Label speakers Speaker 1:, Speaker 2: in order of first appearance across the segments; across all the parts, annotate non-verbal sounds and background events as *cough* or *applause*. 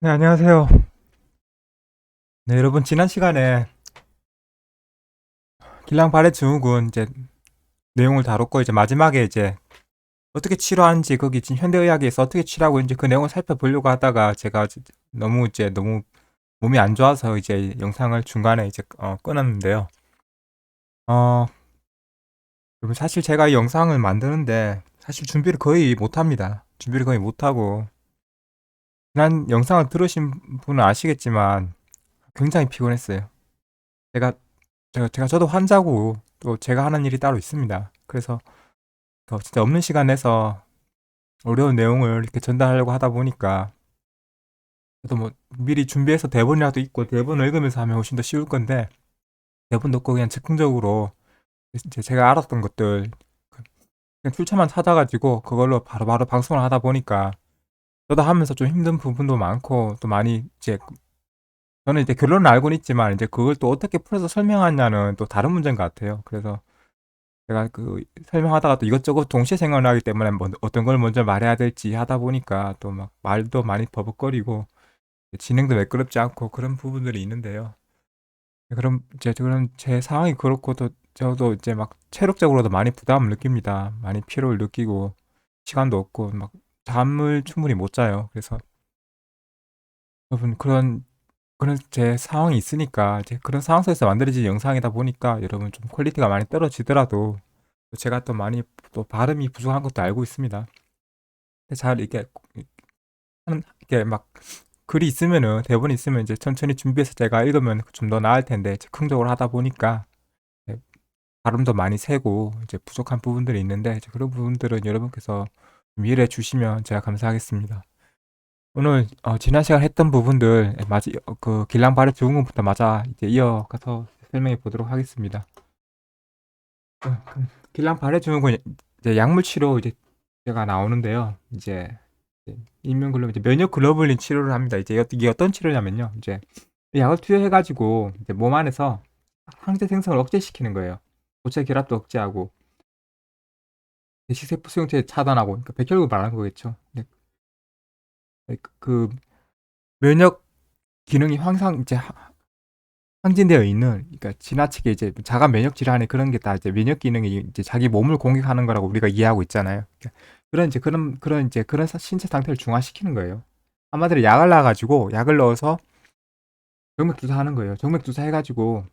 Speaker 1: 네, 안녕하세요. 네, 여러분, 지난 시간에 길랑 발해 증후군 이제 내용을 다뤘고, 이제 마지막에 이제 어떻게 치료하는지, 거기 지금 현대의학에서 어떻게 치료하고 있는지 그 내용을 살펴보려고 하다가 제가 이제 너무 이제 너무 몸이 안 좋아서 이제 영상을 중간에 이제 어, 끊었는데요. 어, 여러분, 사실 제가 이 영상을 만드는데 사실 준비를 거의 못 합니다. 준비를 거의 못 하고, 지난 영상을 들으신 분은 아시겠지만 굉장히 피곤했어요. 제가 제가 제가 저도 환자고 또 제가 하는 일이 따로 있습니다. 그래서 더 진짜 없는 시간 내서 어려운 내용을 이렇게 전달하려고 하다 보니까 저도 뭐 미리 준비해서 대본이라도 있고 대본을 읽으면서 하면 훨씬 더 쉬울 건데 대본도 없고 그냥 즉흥적으로 제가 알았던 것들 그냥 출처만 찾아가지고 그걸로 바로바로 방송을 하다 보니까 저도 하면서 좀 힘든 부분도 많고 또 많이 이제 저는 이제 결론은 알고는 있지만 이제 그걸 또 어떻게 풀어서 설명하냐는 또 다른 문제인 것 같아요. 그래서 제가 그 설명하다가 또 이것저것 동시에 생각나기 때문에 뭐 어떤 걸 먼저 말해야 될지 하다 보니까 또 막 말도 많이 버벅거리고 진행도 매끄럽지 않고 그런 부분들이 있는데요. 그럼 이제 그런 제 상황이 그렇고 또 저도 이제 막 체력적으로도 많이 부담을 느낍니다. 많이 피로를 느끼고 시간도 없고 막 잠을 충분히 못 자요. 그래서 여러분 그런 그런 제 상황이 있으니까 이제 그런 상황 속에서 만들어진 영상이다 보니까 여러분 좀 퀄리티가 많이 떨어지더라도 또 제가 또 많이 또 발음이 부족한 것도 알고 있습니다. 잘 이렇게 이렇게 막 글이 있으면은 대본이 있으면 이제 천천히 준비해서 제가 읽으면 좀 더 나을 텐데 즉흥적으로 하다 보니까 네, 발음도 많이 새고 이제 부족한 부분들이 있는데 그런 부분들은 여러분께서 좀 이해해 주시면 제가 감사하겠습니다. 오늘 어, 지난 시간 했던 부분들 예, 마지 어, 그 길랑 발의 증후군부터 맞아 이제 이어가서 설명해 보도록 하겠습니다. 어, 그 길랑 발의 증후군 이제 약물 치료 이제 제가 나오는데요. 이제 인명글로불 이제 면역 글로불린 치료를 합니다. 이제 이게 어떤 치료냐면요. 이제 이 약을 투여해 가지고 이제 몸 안에서 항체 생성을 억제시키는 거예요. 고체 결합도 억제하고 대 식세포 수용체 차단하고 그러니까 백혈구 말하는 거겠죠. 네. 그, 그 면역 기능이 항상 이제 하- 항진되어 있는 그러니까 지나치게 이제 자가 면역 질환에 그런 게 다 이제 면역 기능이 이제 자기 몸을 공격하는 거라고 우리가 이해하고 있잖아요. 그러니까 그런 이제 그런 그런 이제 그런 사- 신체 상태를 중화시키는 거예요. 한마디로 약을 놔 가지고 약을 넣어서 정맥 주사하는 거예요. 정맥 주사 해 가지고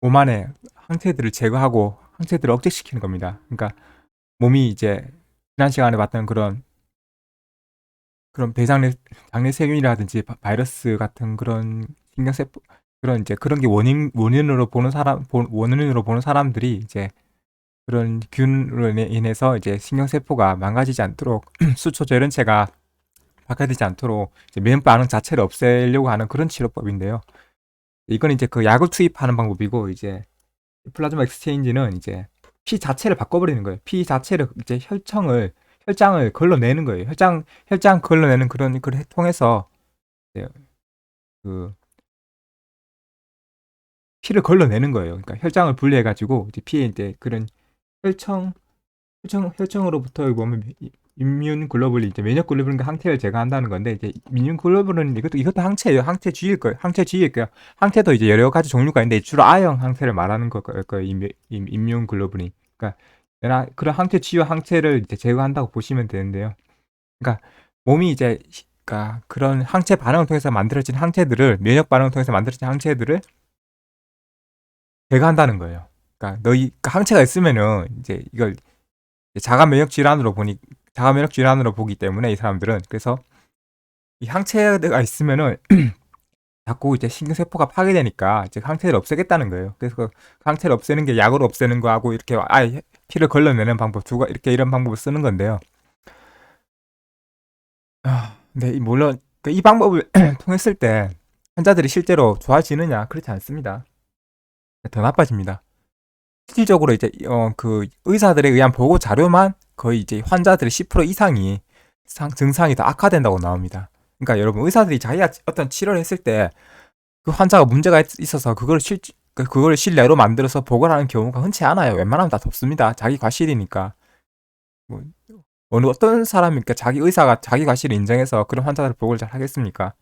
Speaker 1: 몸 안에 항체들을 제거하고 항체들을 억제시키는 겁니다. 그러니까 몸이 이제 지난 시간에 봤던 그런 그런 대장내 장내 세균이라든지 바- 바이러스 같은 그런 신경세포 그런 이제 그런 게 원인 원인으로 보는 사람 보- 원인으로 보는 사람들이 이제 그런 균으로 인해- 인해서 이제 신경세포가 망가지지 않도록 *clears throat* 수초 저련체가 박하되지 않도록 이제 면 반응 자체를 없애려고 하는 그런 치료법인데요. 이건 이제 그 약을 투입하는 방법이고 이제 플라즈마 엑스체인지는 이제 피 자체를 바꿔버리는 거예요. 피 자체를 이제 혈청을 혈장을 걸러내는 거예요. 혈장 혈장 걸러내는 그런 걸 통해서 그 피를 걸러내는 거예요. 그러니까 혈장을 분리해 가지고 이제 피에 이제 그런 혈청 혈청 혈청으로부터 보면 임뮨 글로불린 이제 면역 글로불린 항체를 제거한다는 건데 이제 임뮨 글로불린 이것도 이것도 항체예요. 항체 주일 거예요. 항체 주일 거예요. 항체도 이제 여러 가지 종류가 있는데 주로 A형 항체를 말하는 거 거예요. 임뮨 글로불린. 그러니까 그런 항체 주요 항체를 이제 제거한다고 보시면 되는데요. 그러니까 몸이 이제 시- 그러니까 그런 항체 반응을 통해서 만들어진 항체들을 면역 반응을 통해서 만들어진 항체들을 제거한다는 거예요. 그러니까 너희 그러니까 항체가 있으면은 이제 이걸 자가 면역 질환으로 보니 면역 질환으로 보기 때문에 이 사람들은 그래서 이 항체가 있으면은 *clears throat* 자꾸 이제 신경세포가 파괴되니까 이제 항체를 없애겠다는 거예요. 그래서 그 항체를 없애는 게 약으로 없애는 거하고 이렇게 아예 피를 걸러내는 방법 두가 이렇게 이런 방법을 쓰는 건데요. 아, 네, 이 물론 그이 방법을 *clears throat* 통했을 때 환자들이 실제로 좋아지느냐 그렇지 않습니다. 더 나빠집니다. 실질적으로 이제 어, 그 의사들에 의한 보고 자료만 거의 이제 환자들의 10% 이상이 상- 증상이 더 악화된다고 나옵니다. 그러니까 여러분 의사들이 자기가 어떤 치료를 했을 때 그 환자가 문제가 있- 있어서 그걸 실 그- 그걸 실내로 만들어서 보고를 하는 경우가 흔치 않아요. 웬만하면 다 덮습니다. 자기 과실이니까. 뭐 어느 어떤 사람이니까 자기 의사가 자기 과실을 인정해서 그런 환자들 보고를 잘 하겠습니까?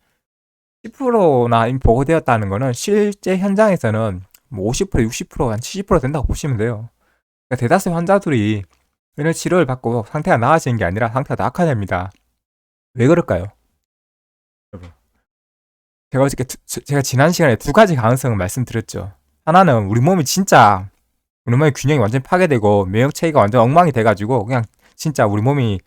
Speaker 1: 10%나 이미 보고되었다는 거는 실제 현장에서는 뭐 50%, 60%, 한 70% 된다고 보시면 돼요. 그러니까 대다수의 환자들이 이런 치료를 받고 상태가 나아지는 게 아니라 상태가 더 악화됩니다. 왜 그럴까요? 여러분. 제가 어저께 두- 저- 제가 지난 시간에 두 가지 가능성을 말씀드렸죠. 하나는 우리 몸이 진짜 우리 몸의 균형이 완전 히 파괴되고免疫 체계가 완전 엉망이 돼가지고 그냥 진짜 우리 몸이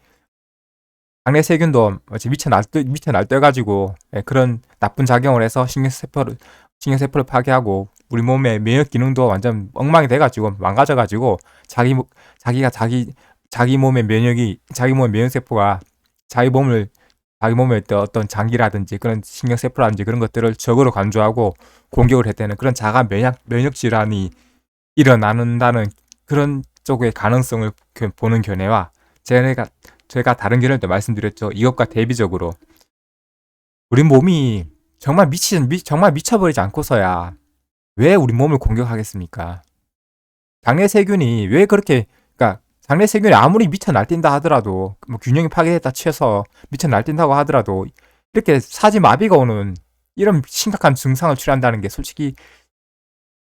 Speaker 1: 장내 세균도 미쳐 날뛰 미쳐 날뛰어가지고 예, 그런 나쁜 작용을 해서 신경 세포를 신경 세포를 파괴하고 우리 몸의免疫 기능도 완전 엉망이 돼가지고 망가져가지고 자기 모- 자기가 자기 자기 몸의 면역이 자기 몸의 면역 세포가 자기 몸을 자기 몸에 어떤 장기라든지 그런 신경 세포라든지 그런 것들을 적으로 간주하고 공격을 했다는 그런 자가 면역 면역 질환이 일어나는다는 그런 쪽의 가능성을 그- 보는 견해와 제가 제가 다른 견해도 말씀드렸죠. 이것과 대비적으로 우리 몸이 정말 미친 미, 정말 미쳐버리지 않고서야 왜 우리 몸을 공격하겠습니까? 장내 세균이 왜 그렇게 그러니까 장내 세균이 아무리 미쳐 날뛴다 하더라도 뭐 균형이 파괴됐다 치어서 미쳐 날뛴다고 하더라도 이렇게 사지 마비가 오는 이런 심각한 증상을 치료한다는 게 솔직히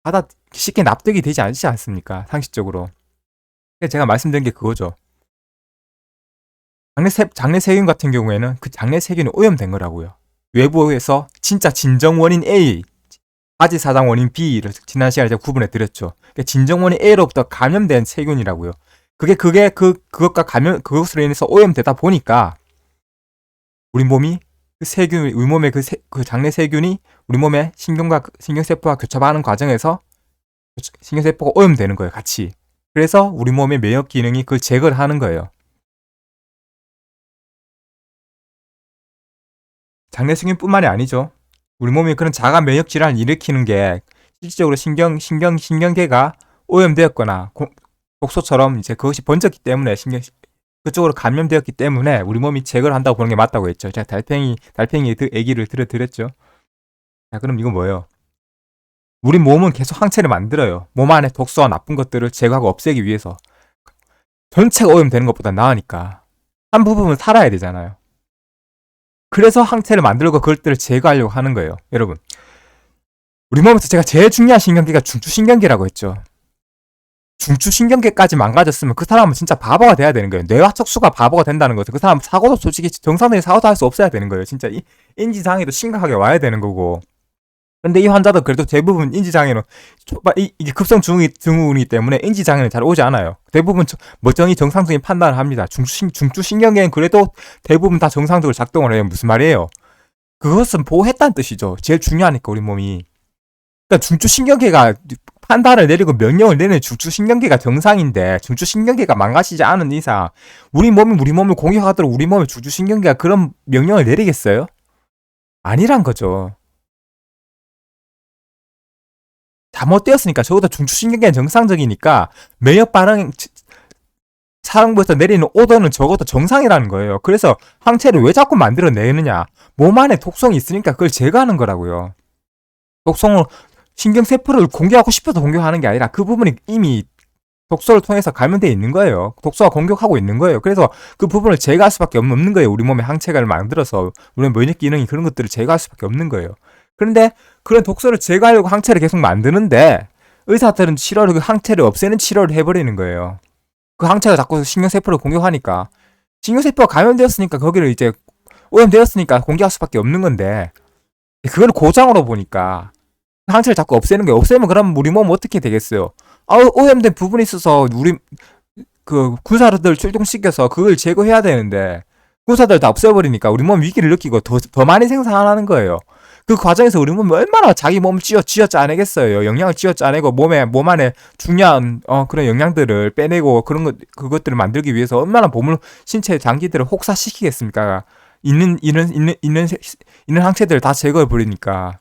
Speaker 1: 받아 쉽게 납득이 되지 않지 않습니까? 상식적으로. 그래서 제가 말씀드린 게 그거죠. 장내, 세, 장내 세균 같은 경우에는 그 장내 세균이 오염된 거라고요. 외부에서 진짜 진정 원인 A, 바지 사장 원인 B를 지난 시간에 제가 구분해 드렸죠. 그러니까 진정 원인 A로부터 감염된 세균이라고요. 그게 그게 그 그것과 감염 그것으로 인해서 오염되다 보니까 우리 몸이 그 세균 우리 몸의 그, 세, 그 장내 세균이 우리 몸의 신경과 신경 세포와 교차하는 과정에서 신경 세포가 오염되는 거예요, 같이. 그래서 우리 몸의免疫 기능이 그걸 제거를 하는 거예요. 장내 세균뿐만이 아니죠. 우리 몸이 그런 자가 면역 질환을 일으키는 게 실질적으로 신경 신경 신경계가 오염되었거나 고- 독소처럼 이제 그것이 번졌기 때문에 신경 그쪽으로 감염되었기 때문에 우리 몸이 제거를 한다고 보는 게 맞다고 했죠. 제가 달팽이 달팽이 그 얘기를 들어드렸죠. 자, 그럼 이건 뭐예요? 우리 몸은 계속 항체를 만들어요. 몸 안에 독소와 나쁜 것들을 제거하고 없애기 위해서 전체가 오염되는 것보다 나으니까 한 부분은 살아야 되잖아요. 그래서 항체를 만들고 그것들을 제거하려고 하는 거예요. 여러분. 우리 몸에서 제가 제일 중요한 신경계가 중추신경계라고 했죠. 중추신경계까지 망가졌으면 그 사람은 진짜 바보가 돼야 되는 거예요. 뇌와 척수가 바보가 된다는 거죠. 그 사람 사고도 솔직히 정상적인 사고도 할 수 없어야 되는 거예요. 진짜 이 인지장애도 심각하게 와야 되는 거고. 근데 이 환자도 그래도 대부분 이- 이게 급성 증후이, 증후군이기 때문에 인지장애는 잘 오지 않아요. 대부분 저- 멀쩡히 정상적인 판단을 합니다. 중추신, 중추신경계는 그래도 대부분 다 정상적으로 작동을 해요. 무슨 말이에요? 그것은 보호했다는 뜻이죠. 제일 중요하니까 우리 몸이. 그러니까 중추신경계가 판단을 내리고 명령을 내리는 중추신경계가 정상인데 중추신경계가 망가지지 않은 이상 우리 몸이 우리 몸을 공격하도록 우리 몸의 중추신경계가 그런 명령을 내리겠어요? 아니란 거죠. 잘못되었으니까 적어도 중추신경계는 정상적이니까 면역 반응 사령부에서 내리는 오더는 적어도 정상이라는 거예요. 그래서 항체를 왜 자꾸 만들어내느냐? 몸 안에 독성이 있으니까 그걸 제거하는 거라고요. 독성을 신경세포를 공격하고 싶어서 공격하는 게 아니라 그 부분이 이미 독소를 통해서 감염되어 있는 거예요. 독소가 공격하고 있는 거예요. 그래서 그 부분을 제거할 수밖에 없는 거예요. 우리 몸에 항체가 만들어서 우리 면역 기능이 그런 것들을 제거할 수밖에 없는 거예요. 그런데 그런 독소를 제거하려고 항체를 계속 만드는데 의사들은 치료를 그 항체를 없애는 치료를 해버리는 거예요. 그 항체가 자꾸 신경세포를 공격하니까 신경세포가 감염되었으니까 거기를 이제 오염되었으니까 공격할 수밖에 없는 건데 그걸 고장으로 보니까 항체를 자꾸 없애는 거예요. 없애면 그럼 우리 몸 어떻게 되겠어요? 아, 오염된 부분이 있어서 우리 그 군사들 출동시켜서 그걸 제거해야 되는데 군사들 다 없애버리니까 우리 몸 위기를 느끼고 더, 더 많이 생산하는 거예요. 그 과정에서 우리 몸이 얼마나 자기 몸을 쥐어 쥐어 짜내겠어요. 영양을 쥐어 짜내고 몸에 몸 안에 중요한 어 그런 영양들을 빼내고 그런 것 그것들을 만들기 위해서 얼마나 몸을 신체 장기들을 혹사시키겠습니까? 있는 있는 있는 있는 있는 항체들을 다 제거해 버리니까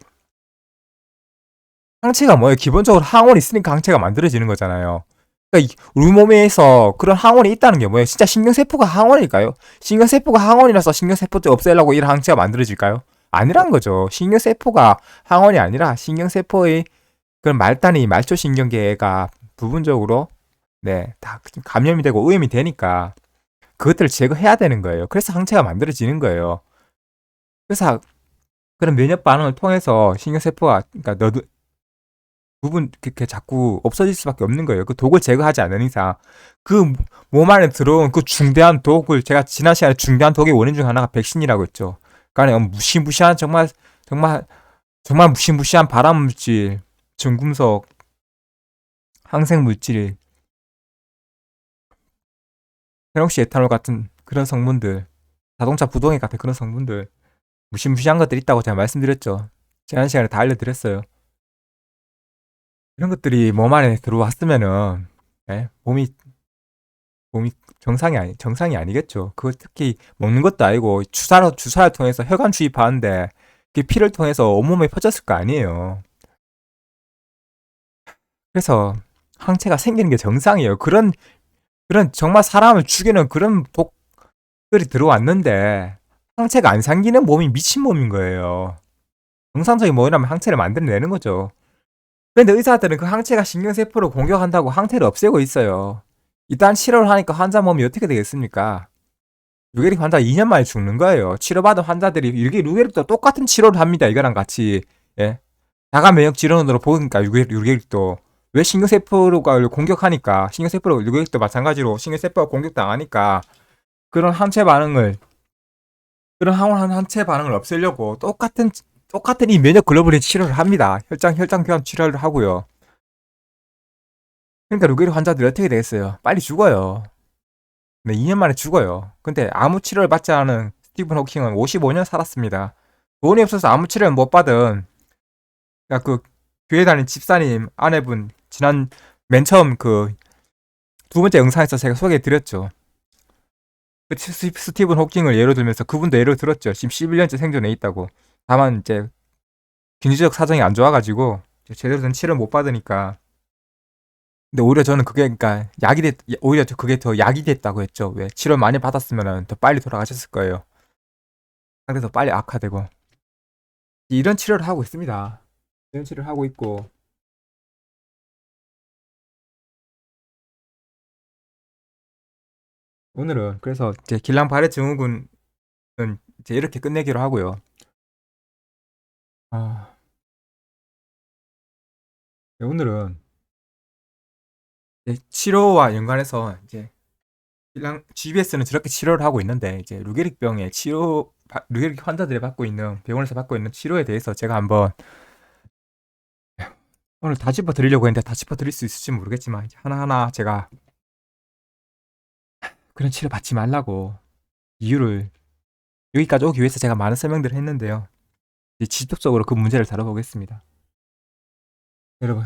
Speaker 1: 항체가 뭐예요? 기본적으로 항원이 있으니까 항체가 만들어지는 거잖아요. 그러니까 우리 몸에서 그런 항원이 있다는 게 뭐예요? 진짜 신경세포가 항원일까요? 신경세포가 항원이라서 신경세포를 없애려고 이런 항체가 만들어질까요? 아니란 거죠. 신경세포가 항원이 아니라 신경세포의 그런 말단이 말초신경계가 부분적으로 네, 다 감염이 되고 오염이 되니까 그것들을 제거해야 되는 거예요. 그래서 항체가 만들어지는 거예요. 그래서 그런 면역 반응을 통해서 신경세포가 그러니까 너도 부분 그렇게 자꾸 없어질 수밖에 없는 거예요. 그 독을 제거하지 않는 이상 그 몸 안에 들어온 그 중대한 독을 제가 지난 시간에 중대한 독의 원인 중 하나가 백신이라고 했죠. 그러니까 무시무시한 정말 정말 정말 무시무시한 발암 물질, 전금속, 항생 물질, 페록시 에탄올 같은 그런 성분들, 자동차 부동액 같은 그런 성분들 무시무시한 것들 있다고 제가 말씀드렸죠. 지난 시간에 다 알려드렸어요. 이런 것들이 몸 안에 들어왔으면은 예? 몸이 몸이 정상이 아니 정상이 아니겠죠. 그거 특히 먹는 것도 아니고 주사로 주사를 통해서 혈관 주입하는데 그 피를 통해서 온몸에 퍼졌을 거 아니에요. 그래서 항체가 생기는 게 정상이에요. 그런 그런 정말 사람을 죽이는 그런 독들이 들어왔는데 항체가 안 생기는 몸이 미친 몸인 거예요. 정상적인 몸이라면 항체를 만들어내는 거죠. 근데 의사들은 그 항체가 신경세포를 공격한다고 항체를 없애고 있어요. 이딴 치료를 하니까 환자 몸이 어떻게 되겠습니까? 루게릭 환자 2년 만에 죽는 거예요. 치료받은 환자들이 이렇게 루게릭도 똑같은 치료를 합니다. 이거랑 같이 예. 자가 면역 질환으로 보니까 루게릭, 루게릭도 왜 신경세포를 공격하니까 신경세포를 루게릭도 마찬가지로 신경세포가 공격당하니까 그런 항체 반응을 그런 항원 항체 반응을 없애려고 똑같은 똑같은 이 면역 글로불린 치료를 합니다. 혈장 혈장 교환 치료를 하고요. 그러니까 루게릭 환자들이 어떻게 되겠어요? 빨리 죽어요. 네, 2년 만에 죽어요. 근데 아무 치료를 받지 않은 스티븐 호킹은 55년 살았습니다. 돈이 없어서 아무 치료를 못 받은 그러니까 그 교회 다닌 집사님 아내분 지난 맨 처음 그 두 번째 영상에서 제가 소개해 드렸죠. 그 스- 스티븐 호킹을 예로 들면서 그분도 예로 들었죠. 지금 11년째 생존해 있다고. 다만 이제 경제적 사정이 안 좋아가지고 제대로 된 치료를 못 받으니까 근데 오히려 저는 그게 그러니까 약이 됐 오히려 저 그게 더 약이 됐다고 했죠. 왜 치료 많이 받았으면은 더 빨리 돌아가셨을 거예요. 더 빨리 악화되고 이런 치료를 하고 있습니다. 이런 치료를 하고 있고 오늘은 그래서 이제 길랑 발해 증후군은 이제 이렇게 끝내기로 하고요. 아 네, 오늘은 치료와 연관해서 이제 GBS는 저렇게 치료를 하고 있는데 이제 루게릭병의 치료 바- 루게릭 환자들이 받고 있는 병원에서 받고 있는 치료에 대해서 제가 한번 오늘 다 짚어 드리려고 했는데 다 짚어 드릴 수 있을지 모르겠지만 하나하나 제가 그런 치료 받지 말라고 이유를 여기까지 오기 위해서 제가 많은 설명들을 했는데요. 이제 지속적으로 그 문제를 다뤄보겠습니다. 여러분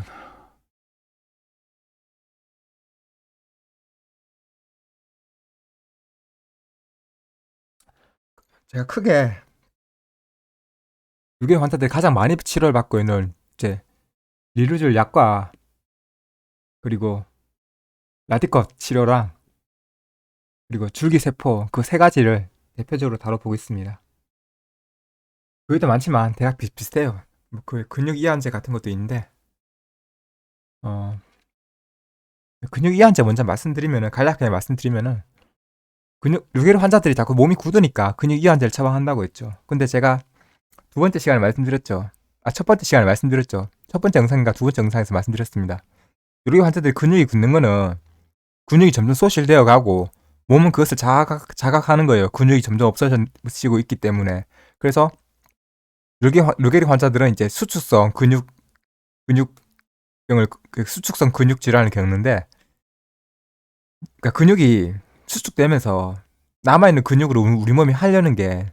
Speaker 1: 제가 크게 유괴 환자들이 가장 많이 치료를 받고 있는 이제 리루졸 약과 그리고 라디컷 치료랑 그리고 줄기세포 그 세 가지를 대표적으로 다뤄보겠습니다. 그게도 많지만 대략 비슷비슷해요. 뭐그 근육 이완제 같은 것도 있는데 어 근육 이완제 먼저 말씀드리면은 간략하게 말씀드리면은 근육 루게르 환자들이 자꾸 몸이 굳으니까 근육 이완제를 처방한다고 했죠. 근데 제가 두 번째 시간에 말씀드렸죠. 아, 첫 번째 시간에 말씀드렸죠. 첫 번째 영상인가 두 번째 영상에서 말씀드렸습니다. 루게르 환자들이 근육이 굳는 거는 근육이 점점 소실되어 가고 몸은 그것을 자각, 자각하는 거예요. 근육이 점점 없어지고 있기 때문에. 그래서 루게, 루게리 환자들은 이제 수축성 근육, 근육병을, 그 수축성 근육 질환을 겪는데, 그러니까 근육이 수축되면서 남아있는 근육으로 우리 몸이 하려는 게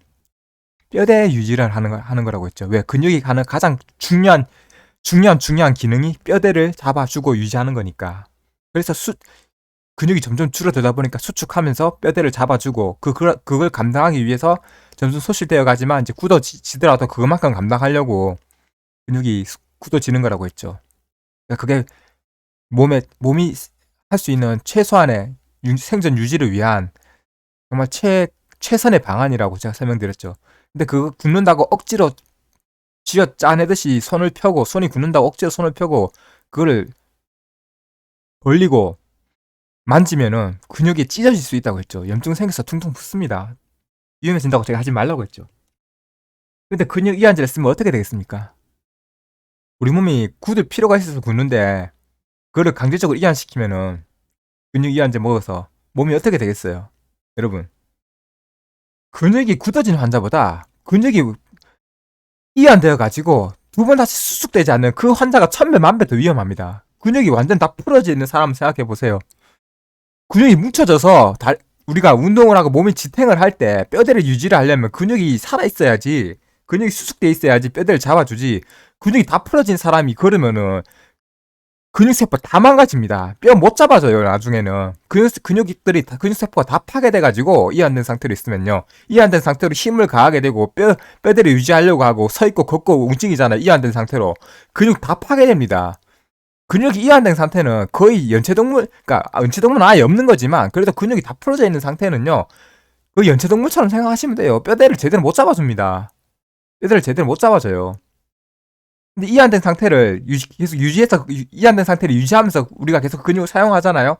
Speaker 1: 뼈대 유지를 하는, 거, 하는 거라고 했죠. 왜? 근육이 하는 가장 중요한, 중요한, 중요한 기능이 뼈대를 잡아주고 유지하는 거니까. 그래서 수, 근육이 점점 줄어들다 보니까 수축하면서 뼈대를 잡아주고 그, 그 그걸 감당하기 위해서 점점 소실되어 가지만 이제 굳어지더라도 그것만큼 감당하려고 근육이 굳어지는 거라고 했죠. 그러니까 그게 몸에 몸이 할 수 있는 최소한의 유, 생존 유지를 위한 정말 최 최선의 방안이라고 제가 설명드렸죠. 근데 그거 굳는다고 억지로 쥐어 짜내듯이 손을 펴고 손이 굳는다고 억지로 손을 펴고 그거를 벌리고 만지면은 근육이 찢어질 수 있다고 했죠. 염증 생겨서 퉁퉁 붓습니다. 위험해진다고 제가 하지 말라고 했죠. 근데 근육 이완제를 쓰면 어떻게 되겠습니까? 우리 몸이 굳을 필요가 있어서 굳는데 그거를 강제적으로 이완시키면은 근육 이완제 먹어서 몸이 어떻게 되겠어요? 여러분 근육이 굳어진 환자보다 근육이 이완되어 가지고 두 번 다시 수축되지 않는 그 환자가 천배 만배 더 위험합니다. 근육이 완전 다 풀어져 있는 사람 생각해 보세요. 근육이 뭉쳐져서 다- 우리가 운동을 하고 몸이 지탱을 할 때 뼈대를 유지를 하려면 근육이 살아 있어야지 근육이 수축돼 있어야지 뼈대를 잡아주지 근육이 다 풀어진 사람이 그러면은 근육세포 다 망가집니다. 뼈 못 잡아줘요, 나중에는. 근육, 근육들이, 다- 근육세포가 다 파괴돼가지고, 이완된 상태로 있으면요. 이완된 상태로 힘을 가하게 되고, 뼈, 뼈대를 유지하려고 하고, 서 있고, 걷고, 움직이잖아요. 이완된 상태로. 근육 다 파괴됩니다. 근육이 이완된 상태는 거의 연체동물, 그니까, 연체동물은 아예 없는 거지만, 그래도 근육이 다 풀어져 있는 상태는요. 그 연체동물처럼 생각하시면 돼요. 뼈대를 제대로 못 잡아줍니다. 뼈대를 제대로 못 잡아줘요. 근데 이완된 상태를 유지, 계속 유지해서 유- 이완된 상태를 유지하면서 우리가 계속 근육을 사용하잖아요.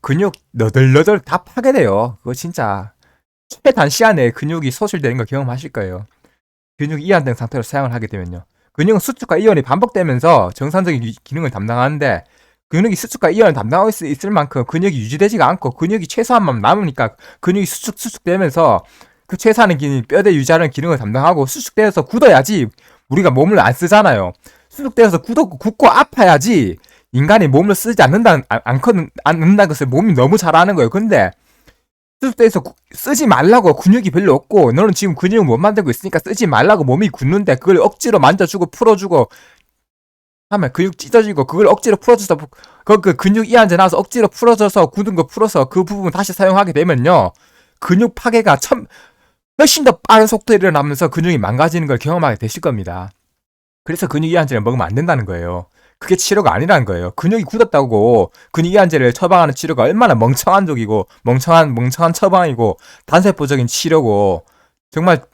Speaker 1: 근육 너덜너덜 다 파괴돼요. 그거 진짜 최단 시간에 근육이 소실되는 거 경험하실 거예요. 근육이 이완된 상태로 사용을 하게 되면요. 근육은 수축과 이완이 반복되면서 정상적인 유- 기능을 담당하는데 근육이 수축과 이완을 담당하고 있, 있을 만큼 근육이 유지되지가 않고 근육이 최소한만 남으니까 근육이 수축 수축되면서 그 최소한의 기능 뼈대 유지하는 기능을 담당하고 수축되어서 굳어야지 우리가 몸을 안 쓰잖아요. 수축되어서 굳었고 굳고 아파야지 인간이 몸을 쓰지 않는다 안- 않는다는 것을 몸이 너무 잘 아는 거예요. 근데 구- 쓰지 말라고 근육이 별로 없고 너는 지금 근육을 못 만들고 있으니까 쓰지 말라고 몸이 굳는데 그걸 억지로 만져주고 풀어주고 하면 근육 찢어지고 그걸 억지로 풀어줘서 그, 그 근육 이완제 나와서 억지로 풀어줘서 굳은 거 풀어서 그 부분 다시 사용하게 되면요 근육 파괴가 천 훨씬 더 빠른 속도로 일어나면서 근육이 망가지는 걸 경험하게 되실 겁니다. 그래서 근육 이완제를 먹으면 안 된다는 거예요. 그게 치료가 아니라는 거예요. 근육이 굳었다고 근육 이완제를 처방하는 치료가 얼마나 멍청한 적이고 멍청한 멍청한 처방이고 단세포적인 치료고 정말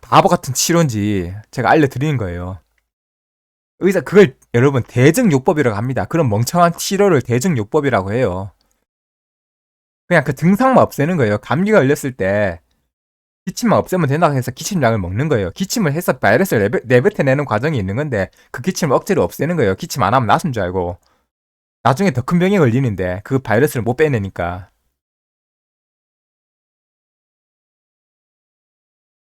Speaker 1: 바보 같은 치료인지 제가 알려드리는 거예요. 의사 그걸 여러분 대증요법이라고 합니다. 그런 멍청한 치료를 대증요법이라고 해요. 그냥 그 증상만 없애는 거예요. 감기가 걸렸을 때 기침만 없애면 된다고 해서 기침약을 먹는 거예요. 기침을 해서 바이러스를 내뱉, 내뱉어내는 과정이 있는 건데 그 기침을 억지로 없애는 거예요. 기침 안 하면 낫은 줄 알고 나중에 더 큰 병에 걸리는데 그 바이러스를 못 빼내니까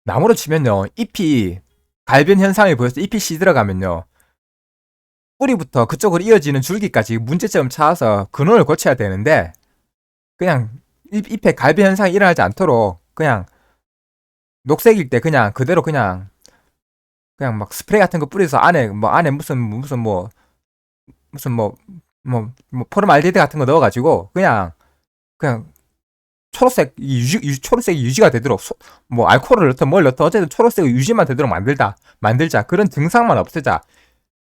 Speaker 1: 나무로 치면요 잎이 갈변 현상을 보여서 잎이 시들어가면요 뿌리부터 그쪽으로 이어지는 줄기까지 문제점 찾아서 근원을 고쳐야 되는데 그냥 잎, 잎에 갈변 현상이 일어나지 않도록 그냥 녹색일 때 그냥 그대로 그냥 그냥 막 스프레이 같은 거 뿌려서 안에 뭐 안에 무슨 무슨 뭐 무슨 뭐 뭐 뭐 포름알데히드 같은 거 넣어가지고 그냥 그냥 초록색 이 유지 유, 초록색이 유지가 되도록 소, 뭐 알코올을 넣든 뭘 넣든 어쨌든 초록색 유지만 되도록 만들다 만들자 그런 증상만 없애자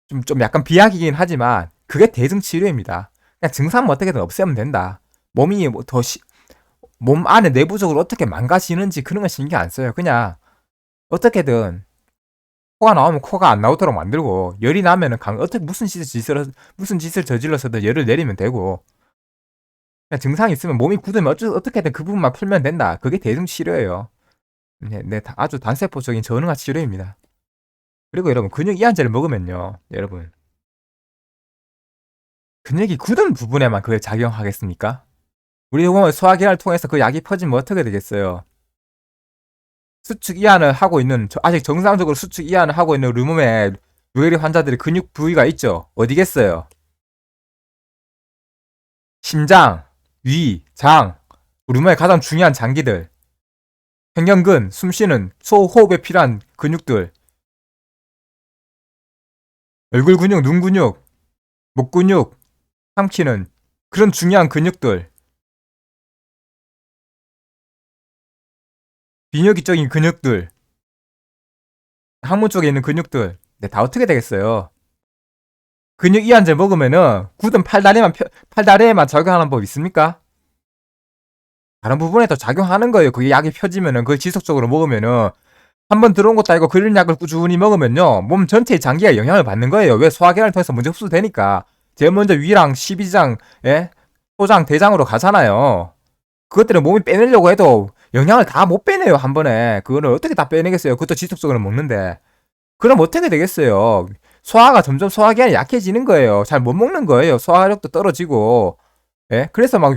Speaker 1: 좀 좀 약간 비약이긴 하지만 그게 대증 치료입니다. 그냥 증상만 어떻게든 없애면 된다. 몸이 뭐더 몸 안에 내부적으로 어떻게 망가지는지 그런 거 신경 안 써요. 그냥 어떻게든 코가 나오면 코가 안 나오도록 만들고 열이 나면은 강 어떻게 무슨 짓을 무슨 짓을 저질러서든 열을 내리면 되고 그냥 증상이 있으면 몸이 굳으면 어쩌, 어떻게든 그 부분만 풀면 된다. 그게 대중 치료예요. 네, 네, 다- 아주 단세포적인 전응화 치료입니다. 그리고 여러분 근육 이완제를 먹으면요, 여러분 근육이 굳은 부분에만 그게 작용하겠습니까? 우리 몸의 소화기관을 통해서 그 약이 퍼지면 어떻게 되겠어요? 수축 이완을 하고 있는 저- 아직 정상적으로 수축 이완을 하고 있는 우리 몸에 뇌리 환자들의 근육 부위가 있죠. 어디겠어요? 심장, 위, 장, 우리 몸의 가장 중요한 장기들, 횡격근, 숨쉬는 소호흡에 필요한 근육들, 얼굴 근육, 눈 근육, 목 근육, 삼키는 그런 중요한 근육들, 비뇨기적인 근육들, 항문 쪽에 있는 근육들, 네, 다 어떻게 되겠어요? 근육 이완제 먹으면은 굳은 팔다리만 펴- 팔다리에만 적용하는 법 있습니까? 다른 부분에도 작용하는 거예요. 그게 약이 펴지면은 그걸 지속적으로 먹으면은 한 번 들어온 것도 아니고 그런 약을 꾸준히 먹으면요 몸 전체의 장기가 영향을 받는 거예요. 왜 소화기관을 통해서 먼저 흡수되니까 제일 먼저 위랑 십이장 예 소장 대장으로 가잖아요. 그것들은 몸이 빼내려고 해도 영양을 다 못 빼내요 한 번에. 그거는 어떻게 다 빼내겠어요? 그것도 지속적으로 먹는데. 그럼 어떻게 되겠어요? 소화가 점점 소화기관이 약해지는 거예요. 잘 못 먹는 거예요. 소화력도 떨어지고. 예? 그래서 막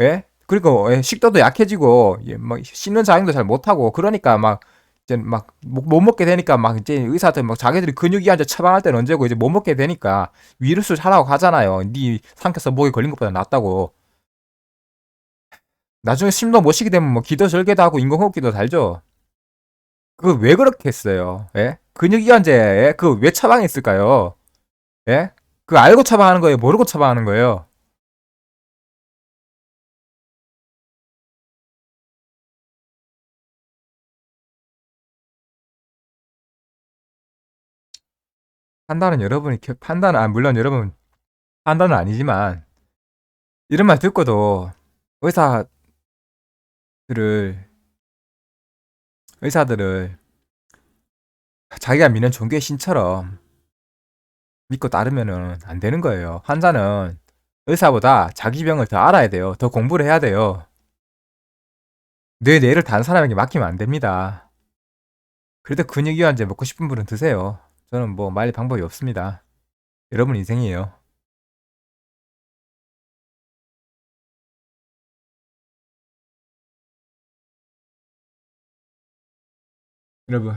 Speaker 1: 예? 그리고 예, 식도도 약해지고 예, 막 씹는 작용도 잘 못하고 그러니까 막 이제 막 못 먹게 되니까 막 이제 의사들 막 자기들이 근육이 앉아 처방할 때는 언제고 이제 못 먹게 되니까 위르스 사라고 하잖아요. 니 삼켜서 목에 걸린 것보다 낫다고. 나중에 심도 못 쉬게 되면 뭐 기도 절개도 하고 인공호흡기도 달죠. 그거 왜 그렇게 했어요? 예? 근육이완제 그거 왜 처방했을까요? 예? 그거 알고 처방하는 거예요? 모르고 처방하는 거예요? 판단은 여러분이 겨- 판단은 아 물론 여러분 판단은 아니지만 이런 말 듣고도 의사 들을 의사들을 자기가 믿는 종교의 신처럼 믿고 따르면은 안 되는 거예요. 환자는 의사보다 자기 병을 더 알아야 돼요. 더 공부를 해야 돼요. 뇌 뇌를 다른 사람에게 맡기면 안 됩니다. 그래도 근육이완제 먹고 싶은 분은 드세요. 저는 뭐 말릴 방법이 없습니다. 여러분 인생이에요. 여러분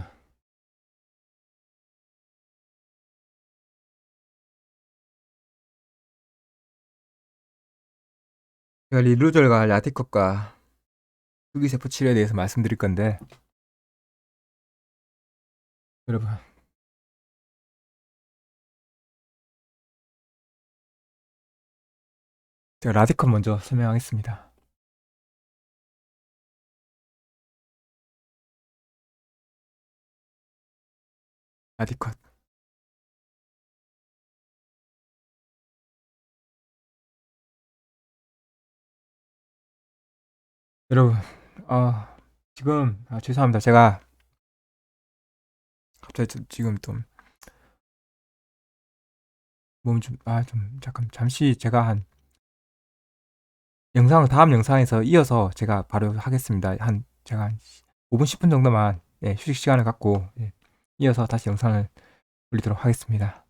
Speaker 1: 제가 리루절과 라티컵과 투기세포 치료에 대해서 말씀드릴 건데 여러분 제가 라디컵 먼저 설명하겠습니다. 라디컷 여러분 아 지금 아, 죄송합니다. 제가 갑자기 저- 지금 좀 몸 좀 아 좀 잠깐 잠시 제가 한 영상을 다음 영상에서 이어서 제가 바로 하겠습니다. 한 제가 한 5분 10분 정도만 예, 휴식 시간을 갖고 예, 이어서 다시 영상을 올리도록 하겠습니다.